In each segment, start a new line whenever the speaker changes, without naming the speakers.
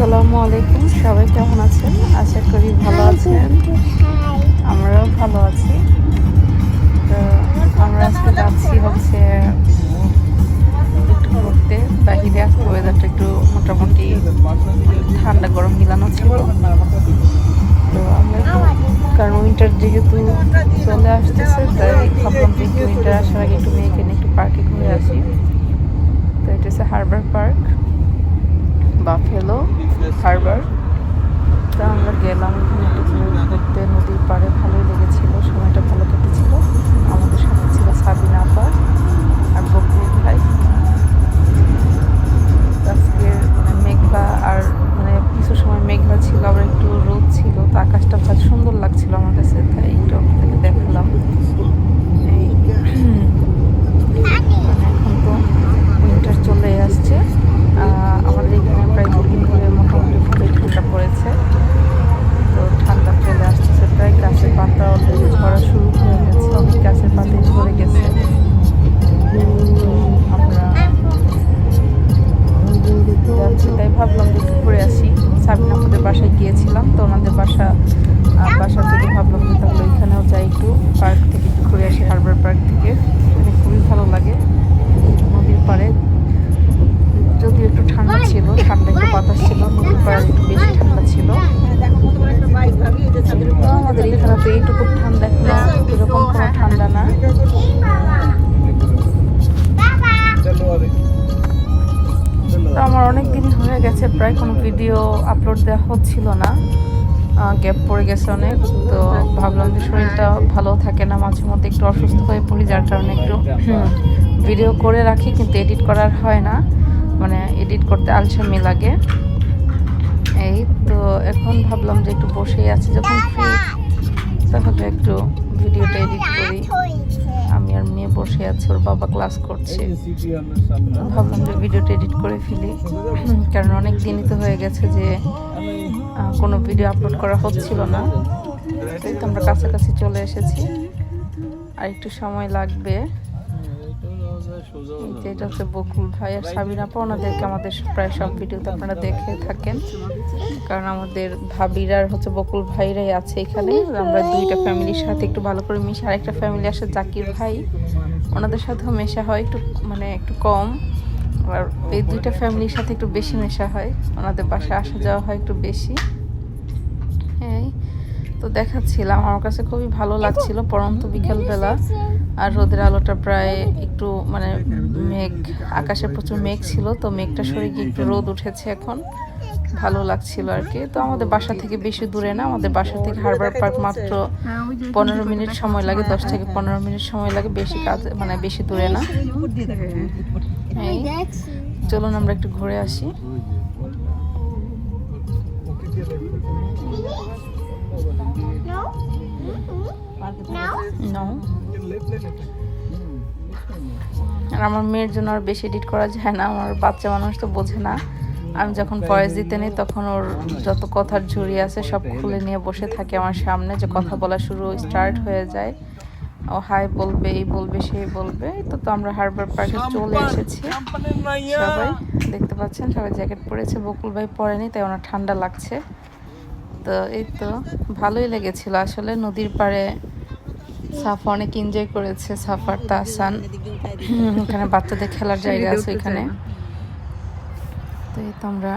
আসসালামু আলাইকুম। সবাই কেমন আছেন? আশা করি ভালো আছেন। আমরাও ভালো আছি। তো আমরা আজকে যাচ্ছি হচ্ছে একটু ঘুরতে। বাহিরে আজকে ওয়েদারটা একটু মোটামুটি ঠান্ডা, গরম, মিলানো ছিল। তো আমরা কারণ উইন্টার যেহেতু চলে আসতেছে, তাই ভাবলাম যে উইন্টার আসার আগে একটু মেয়েকে একটু পার্কে ঘুরে আসি। তো এটা হচ্ছে হারবার পার্ক বাফেলো হারবার। তা আমরা গেলাম ঘুরতে নদীর পাড়ে ভালোই আমাদের বাসায় গিয়েছিলাম, তো ওনাদের বাসা বাসা থেকে ভাবলাম যে তাহলে ওইখানেও যাই একটু, পার্ক থেকে একটু ঘুরে আসি, হারবার পার্ক থেকে। এখানে খুবই ভালো লাগে, নদীর পাড়ে। যদিও একটু ঠান্ডা ছিল, ঠান্ডা একটু বাতাস ছিল, নদীর পাড়ে একটু বেশি গেছে প্রায় কোনো ভিডিও আপলোড দেওয়া হচ্ছিল না। গ্যাপ পড়ে গেছে অনেক তো ভাবলাম যে শরীরটা ভালো থাকে না মাঝে মধ্যে একটু অসুস্থ হয়ে পড়ি যার কারণে একটু ভিডিও করে রাখি কিন্তু এডিট করার হয় না। মানে এডিট করতে আলসামি লাগে। এই তো এখন ভাবলাম যে একটু বসেই আছি যখন ফ্রি তাহলে একটু বসে আছে, ওর বাবা ক্লাস করছে। ভাবলাম যে ভিডিওটা এডিট করে ফেলি। কারণ অনেক দিনই তো হয়ে গেছে যে কোনো ভিডিও আপলোড করা হচ্ছিল না। তাই তো আমরা কাছাকাছি চলে এসেছি। আর একটু সময় লাগবে। এটা হচ্ছে বকুল ভাই আর সাবিনা আপা ওনাদেরকে আমাদের প্রায় সব ভিডিওতে আপনারা দেখে থাকেন। কারণ আমাদের ভাবিরা আর হচ্ছে বকুল ভাইরাই আছে এখানে। আমরা দুইটা ফ্যামিলির সাথে একটু ভালো করে মিশে। আরেকটা ফ্যামিলি আসে জাকির ভাই। ওনাদের সাথেও মেশা হয় একটু মানে একটু কম। আর এই দুইটা ফ্যামিলির সাথে একটু বেশি মেশা হয়। ওনাদের বাসায় আসা যাওয়া হয় একটু বেশি। হ্যাঁ তো দেখাচ্ছিলাম। আমার কাছে খুবই ভালো লাগছিল পরন্ত বিকেলবেলা। আর রোদের আলোটা প্রায় একটু মানে মেঘ আকাশে প্রচুর মেঘ ছিল তো মেঘটা সরে গিয়ে একটু রোদ উঠেছে এখন। ভালো লাগছিল আর কি। তো আমাদের বাসা থেকে বেশি দূরে না আমাদের বাসা থেকে হারবার পার্ক মাত্র পনেরো মিনিট সময় লাগে দশ থেকে পনেরো মিনিট সময় লাগে বেশি কাজ মানে বেশি দূরে না। চলুন আমরা একটু ঘুরে আসি। No. আর আমার মেয়ের জন্য আর বেশি এডিট করা যায় না আমার বাচ্চা মানুষ তো বোঝে না। আমি যখন ভয়েস দিতে নিই তখন ওর যত কথার ঝুড়ি আছে সব খুলে নিয়ে বসে থাকে আমার সামনে যে কথা বলা শুরু স্টার্ট হয়ে যায়। ও হাই বলবে এই বলবে সেই বলবে তো তো আমরা হারবার পার্কে চলে এসেছি। সবাই দেখতে পাচ্ছেন সবাই জ্যাকেট পরেছে বকুল ভাই পরেনি তাই ওনার ঠান্ডা লাগছে। তো এই তো ভালোই লেগেছিল। আসলে নদীর পাড়ে সাফা অনেক এনজয় করেছে সাফার তাসান এখানে বাচ্চাদের খেলার জায়গা আছে এখানে। তো এই তো আমরা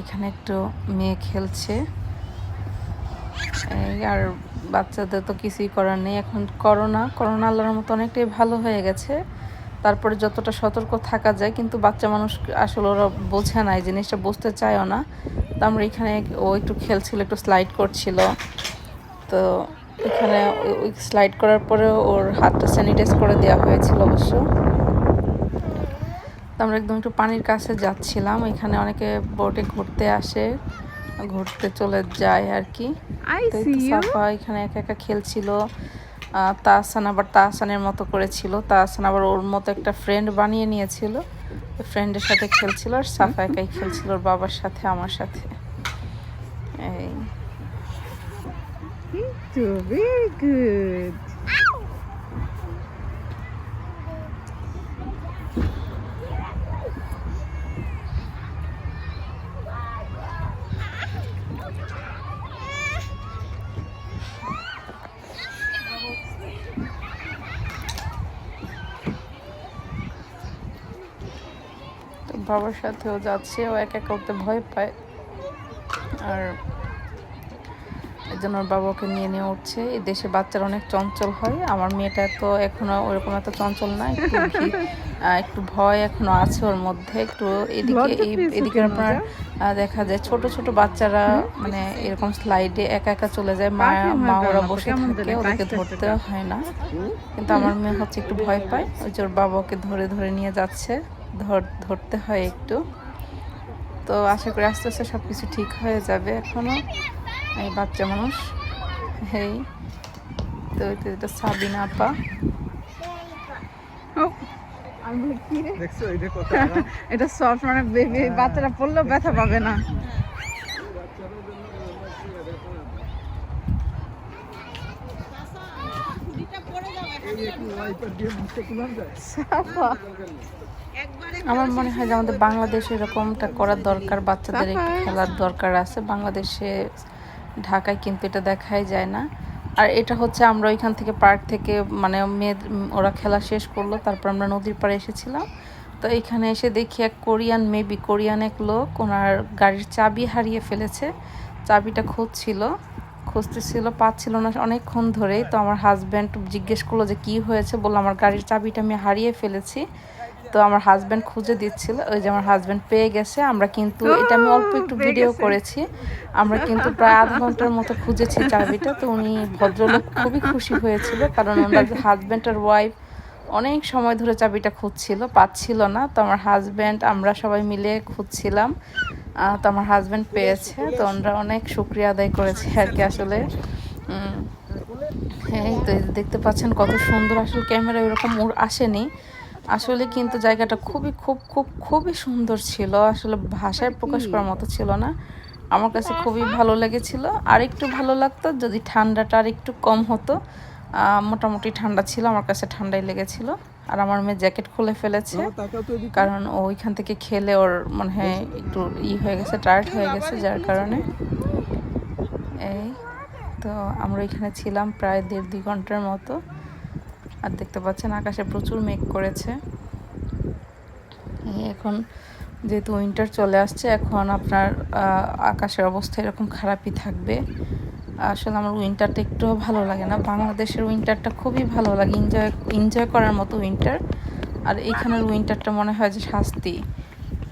এখানে একটু মেয়ে খেলছে। এই আর বাচ্চাদের তো কিছুই করার নেই। এখন করোনা করোনা আল্লাহর মতো অনেকটাই ভালো হয়ে গেছে। তারপরে যতটা সতর্ক থাকা যায় কিন্তু বাচ্চা মানুষ আসলে ওরা বোঝে না এই জিনিসটা বুঝতে চায়ও না। তো আমরা এখানে ও একটু খেলছিল একটু স্লাইড করছিল। তো এখানে স্লাইড করার পরে ওর হাতটা স্যানিটাইজ করে দেওয়া হয়েছিল অবশ্য। আমরা একদম একটু পানির কাছে যাচ্ছিলাম। এখানে অনেকে বোটে ঘুরতে আসে ঘুরতে চলে যায় আর কি। সাফা এখানে একা একা খেলছিল। তাহসান আবার তাহসানের মতো করেছিল। তাহসান আবার ওর মতো একটা ফ্রেন্ড বানিয়ে নিয়েছিল। ফ্রেন্ডের সাথে খেলছিল আর সাফা একাই খেলছিল ওর বাবার সাথে আমার সাথে। too.
Very good.
বাবার সাথেও যাচ্ছে ও একা করতে ভয় পায় আর এই জন্য ওর বাবা ওকে নিয়ে নিয়ে উঠছে। এই দেশে বাচ্চারা অনেক চঞ্চল হয়। আমার মেয়েটা তো এখনও ওরকম এত চঞ্চল না একটু একটু ভয় এখনও আছে ওর মধ্যে। একটু এদিকে এদিকে আপনার দেখা যায় ছোট ছোট বাচ্চারা মানে এরকম স্লাইডে একা একা চলে যায়। মা মা ওরা বসে থাকে ওদেরকে ধরতে হয় না। কিন্তু আমার মেয়ে হচ্ছে একটু ভয় পায়। ওই যে ওর বাবা ওকে ধরে ধরে নিয়ে যাচ্ছে। ধর ধরতে হয় একটু। তো আশা করি আস্তে আস্তে সব কিছু ঠিক হয়ে যাবে এখনও। এই বাচ্চা মানুষ। এই তো এটা- সাবিনা আপা।
আমি
এটা
সফট মানে বেবি বাচ্চারা পড়লেও ব্যথা পাবে না।
আমার মনে হয় যে আমাদের বাংলাদেশে এরকমটা করার দরকার বাচ্চাদের একটু খেলার দরকার আছে। বাংলাদেশে ঢাকায় কিন্তু এটা দেখাই যায় না। আর এটা হচ্ছে আমরা ওইখান থেকে পার্ক থেকে মানে মেয়ে ওরা খেলা শেষ করল, তারপর আমরা নদীর পাড়ে এসেছিলাম। তো এখানে এসে দেখি এক কোরিয়ান, মেবি কোরিয়ান এক লোক, ওনার গাড়ির চাবি হারিয়ে ফেলেছে। চাবিটা খুঁজছিল, খুঁজতেছিল, পাচ্ছিল না অনেকক্ষণ ধরেই। তো আমার হাজব্যান্ড জিজ্ঞেস করল যে কি হয়েছে? বলল, আমার গাড়ির চাবিটা আমি হারিয়ে ফেলেছি। তো আমার হাজব্যান্ড খুঁজে দিচ্ছিল ওই যে আমার হাজব্যান্ড পেয়ে গেছে আমরা কিন্তু এটা আমি অল্প একটু ভিডিও করেছি আমরা কিন্তু প্রায় আধ ঘণ্টার মতো খুঁজেছি চাবিটা তো উনি ভদ্রলোক খুবই খুশি হয়েছিল কারণ ওনার হাজব্যান্ড আর ওয়াইফ অনেক সময় ধরে চাবিটা খুঁজছিল পাচ্ছিল না তো আমার হাজব্যান্ড আমরা সবাই মিলে খুঁজছিলাম তো আমার হাজব্যান্ড পেয়েছে তো ওনারা অনেক শুক্রিয়া আদায় করেছে আর কি আসলে। হ্যাঁ তো দেখতে পাচ্ছেন কত সুন্দর আসলে ক্যামেরা এরকম ওর আসেনি আসলে কিন্তু জায়গাটা খুবই খুব খুব খুবই সুন্দর ছিল। আসলে ভাষায় প্রকাশ করার মতো ছিল না। আমার কাছে খুবই ভালো লেগেছিল। আর একটু ভালো লাগতো যদি ঠান্ডাটা আর একটু কম হতো। মোটামুটি ঠান্ডা ছিল আমার কাছে ঠান্ডাই লেগেছিল। আর আমার মেয়ে জ্যাকেট খুলে ফেলেছে।
এদিকে
কারণ ওইখান থেকে খেলে ওর মনে হয় একটু ই হয়ে গেছে টায়ার্ড হয়ে গেছে যার কারণে। এই তো আমরা এখানে ছিলাম প্রায় দেড় দুই ঘণ্টার মতো। আর দেখতে পাচ্ছেন আকাশে প্রচুর মেঘ করেছে। এখন যেহেতু উইন্টার চলে আসছে, এখন আপনার আকাশের অবস্থা এরকম খারাপই থাকবে। আসলে আমার উইন্টারটা একটুও ভালো লাগে না। বাংলাদেশের উইন্টারটা খুবই ভালো লাগে। এনজয় এনজয় করার মতো উইন্টার আর এখানের উইন্টারটা মনে হয় যে শাস্তি।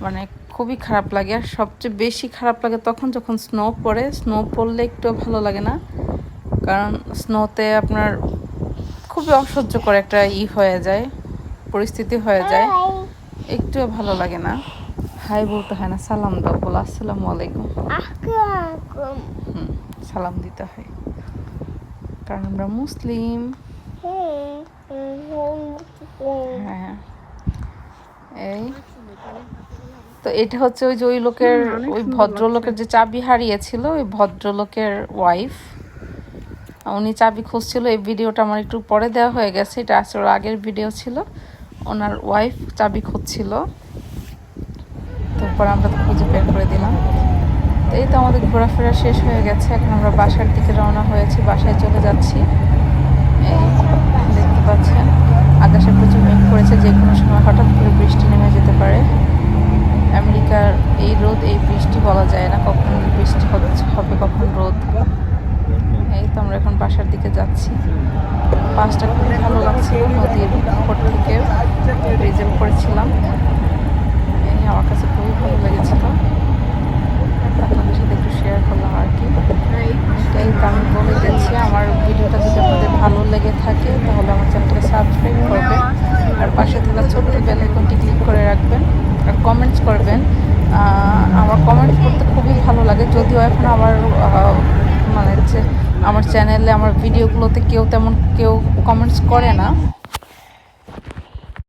মানে খুবই খারাপ লাগে। আর সবচেয়ে বেশি খারাপ লাগে তখন যখন স্নো পড়ে। স্নো পড়লে একটু ভালো লাগে না। কারণ স্নোতে আপনার খুবই অসহ্যকর একটা ই হয়ে যায় পরিস্থিতি হয়ে যায়। একটুও ভালো লাগে না। হাই বলতে হয় না সালাম দাও বলো আসসালামু আলাইকুম। হুম সালাম দিতে হয়। কারণ আমরা মুসলিম। হ্যাঁ এই তো এটা হচ্ছে ওই যে ওই লোকের ওই ভদ্রলোকের যে চাবি হারিয়েছিল ওই ভদ্রলোকের ওয়াইফ উনি চাবি খুঁজছিল, এই ভিডিওটা আমার একটু পরে দেওয়া হয়ে গেছে, এটা আসলে আগের ভিডিও ছিল। ওনার ওয়াইফ চাবি খুঁজছিল। তারপর আমরা তো খুঁজে বের করে দিলাম। তো এই তো আমাদের ঘোরাফেরা শেষ হয়ে গেছে, এখন আমরা বাসার দিকে রওনা হয়েছি, বাসায় চলে যাচ্ছি। এই দেখতে পাচ্ছেন, আকাশে প্রচুর মেঘ পড়েছে যে কোনো সময় হঠাৎ করে বৃষ্টি নেমে যেতে পারে। আমেরিকার এই রোদ, এই বৃষ্টি বলা যায় না কখন বৃষ্টি হবে কখন রোদ। তো আমরা এখন বাসার দিকে যাচ্ছি। বাসটা খুবই ভালো লাগছিল নদীর উপর থেকে ব্রিজের করেছিলাম ছিলাম। এই আমার কাছে খুবই ভালো লেগেছিল। আপনাদের সাথে একটু শেয়ার করলাম আর কি। এই তো আমি বলে দিচ্ছি, আমার ভিডিওটা যদি আপনাদের ভালো লেগে থাকে, তাহলে আমার চ্যানেলটা সাবস্ক্রাইব করবেন। আর পাশে থাকা ছোট্ট বেল আইকনটি ক্লিক করে রাখবেন আর কমেন্টস করবেন। আমার কমেন্টস করতে খুবই ভালো লাগে, যদিও এখন আমার মানে যে আমার চ্যানেলে আমার ভিডিওগুলোতে কেউ তেমন কেউ কমেন্টস করে না।